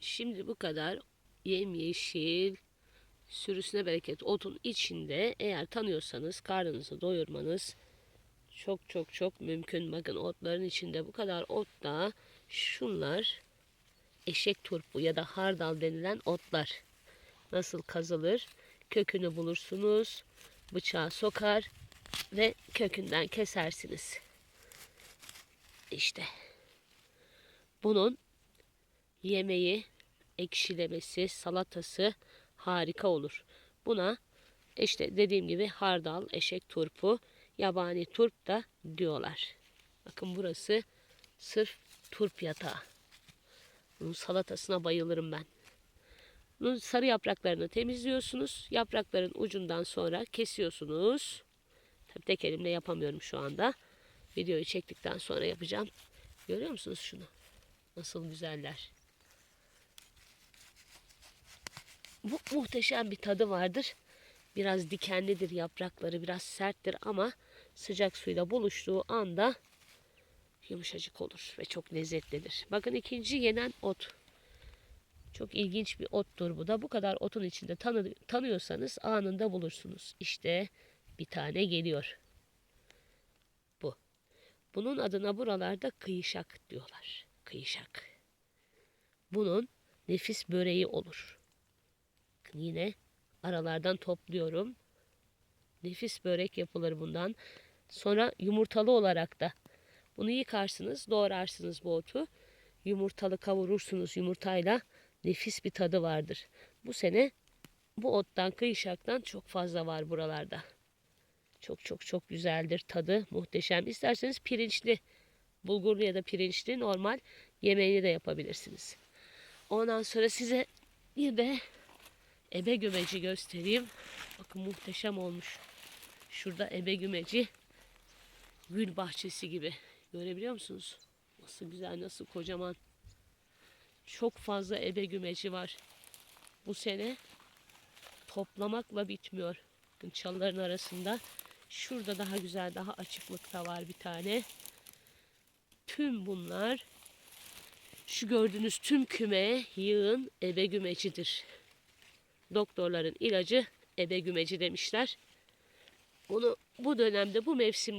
Şimdi bu kadar yemyeşil sürüsüne bereket otun içinde eğer tanıyorsanız karnınızı doyurmanız çok çok çok mümkün. Bakın otların içinde bu kadar otta şunlar eşek turpu ya da hardal denilen otlar nasıl kazılır? Kökünü bulursunuz, bıçağı sokar ve kökünden kesersiniz. İşte bunun yemeği, ekşilemesi, salatası harika olur. Buna işte dediğim gibi hardal, eşek turpu, yabani turp da diyorlar. Bakın burası sırf turp yatağı. Bunun salatasına bayılırım ben. Bunun sarı yapraklarını temizliyorsunuz. Yaprakların ucundan sonra kesiyorsunuz. Tabii tek elimle yapamıyorum şu anda. Videoyu çektikten sonra yapacağım. Görüyor musunuz şunu? Nasıl güzeller. Bu muhteşem bir tadı vardır. Biraz dikenlidir yaprakları, biraz serttir ama sıcak suyla buluştuğu anda yumuşacık olur ve çok lezzetlidir. Bakın ikinci yenen ot. Çok ilginç bir ottur bu da. Bu kadar otun içinde tanı, tanıyorsanız anında bulursunuz. İşte bir tane geliyor. Bu. Bunun adına buralarda kıyışak diyorlar. Kıyışak. Bunun nefis böreği olur. Yine aralardan topluyorum. Nefis börek yapılır bundan. Sonra yumurtalı olarak da bunu yıkarsınız, doğrarsınız bu otu. Yumurtalı kavurursunuz yumurtayla. Nefis bir tadı vardır. Bu sene bu ottan, kıyışaktan çok fazla var buralarda. Çok çok çok güzeldir tadı. Muhteşem. İsterseniz pirinçli, bulgurlu ya da pirinçli normal yemeğini de yapabilirsiniz. Ondan sonra size bir de ebe gümeci göstereyim. Bakın muhteşem olmuş. Şurada ebe gümeci gül bahçesi gibi. Görebiliyor musunuz? Nasıl güzel, nasıl kocaman. Çok fazla ebe gümeci var. Bu sene toplamakla bitmiyor. Bakın çalıların arasında. Şurada daha güzel, daha açıklıkta var bir tane. Tüm bunlar şu gördüğünüz tüm küme yığın ebe gümecidir. Doktorların ilacı ebe gümeci demişler. Bunu bu dönemde, bu mevsimde